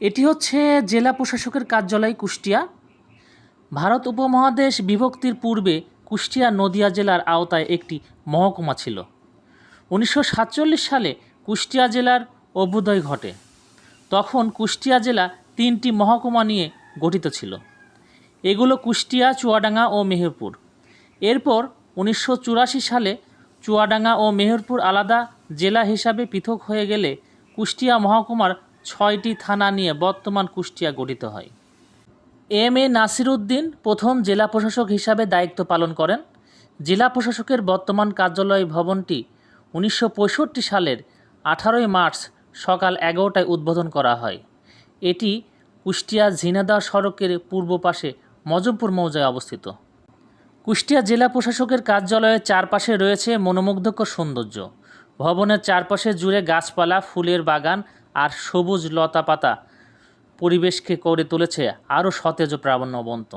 এটি হচ্ছে জেলা প্রশাসকের কার্যালয় কুষ্টিয়া। ভারত উপমহাদেশ বিভক্তির পূর্বে কুষ্টিয়া নদিয়া জেলার আওতায় একটি মহকুমা ছিল। উনিশশো সাতচল্লিশ সালে কুষ্টিয়া জেলার অভ্যুদয় ঘটে। তখন কুষ্টিয়া জেলা তিনটি মহকুমা নিয়ে গঠিত ছিল। এগুলো কুষ্টিয়া, চুয়াডাঙ্গা ও মেহেরপুর। এরপর উনিশশো চুরাশি সালে চুয়াডাঙ্গা ও মেহেরপুর আলাদা জেলা হিসাবে পৃথক হয়ে গেলে কুষ্টিয়া মহকুমার ছয়টি থানা নিয়ে বর্তমান কুষ্টিয়া গঠিত হয়। এম এ নাসিরউদ্দিন প্রথম জেলা প্রশাসক হিসাবে দায়িত্ব পালন করেন। জেলা প্রশাসকের বর্তমান কার্যালয় ভবনটি উনিশশো পঁয়ষট্টি সালের আঠারোই মার্চ সকাল এগারোটায় উদ্বোধন করা হয়। এটি কুষ্টিয়া ঝিনাদা সড়কের পূর্ব পাশে মজমপুর মৌজায় অবস্থিত। কুষ্টিয়া জেলা প্রশাসকের কার্যালয়ের চারপাশে রয়েছে মনোমুগ্ধকর সৌন্দর্য। ভবনের চারপাশে জুড়ে গাছপালা, ফুলের বাগান আর সবুজ লতা পাতা পরিবেশকে করে তুলেছে আরও সতেজ প্রাবণ্যবন্ত